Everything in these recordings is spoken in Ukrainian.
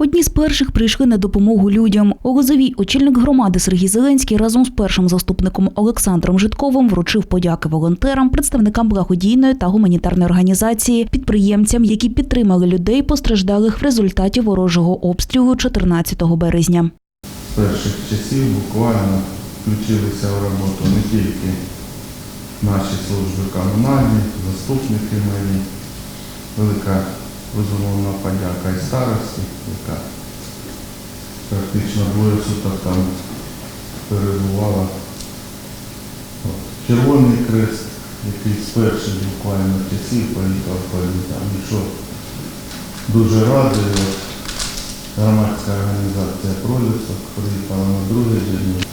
Одні з перших прийшли на допомогу людям. У Лозовій очільник громади Сергій Зеленський разом з першим заступником Олександром Житковим вручив подяки волонтерам, представникам благодійної та гуманітарної організації, підприємцям, які підтримали людей, постраждалих в результаті ворожого обстрілу 14 березня. з перших часів буквально включилися в роботу не тільки наші служби комунальні, заступники мені, велика безумовна подяка і старості, яка практично двоє суток там перебувала. Червоний Крест, який з перших буквально часів поїхав по літам. Що дуже радий, громадська організація «Пролісок» приїхала на другий день.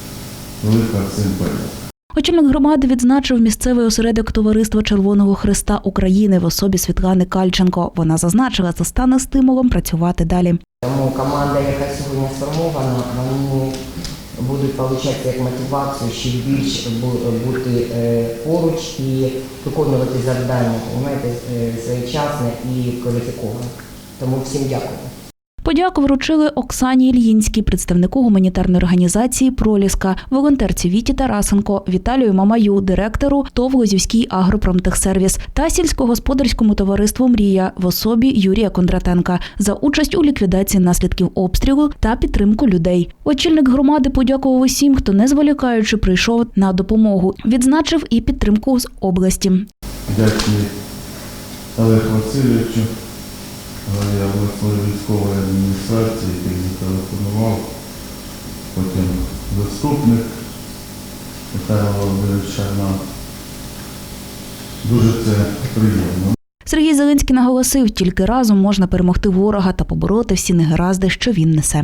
Велика всім подяка. Очільник громади відзначив місцевий осередок Товариства Червоного Христа України в особі Світлани Кальченко. Вона зазначила, це стане стимулом працювати далі. Тому команда, яка сьогодні сформована, вони будуть отримати як мотивацію ще більш бути е, поруч і виконувати завдання, розумієте, е, своєчасне і кваліфіковане. Тому всім дякую. Подяку вручили Оксані Ільїнській, представнику гуманітарної організації Проліска, волонтерці Віті Тарасенко, Віталію Мамаю, директору ТОВ Лозівський агропромтехсервіс та сільськогосподарському товариству Мрія в особі Юрія Кондратенка за участь у ліквідації наслідків обстрілу та підтримку людей. Очільник громади подякував усім, хто не зволікаючи прийшов на допомогу. Відзначив і підтримку з області. Дякую Олег Васильовичу, голові обласної військової адміністрації, який зателефонував, потім заступник Михайло Володимировича нам. Дуже це приємно. Сергій Зеленський наголосив, тільки разом можна перемогти ворога та побороти всі негаразди, що він несе.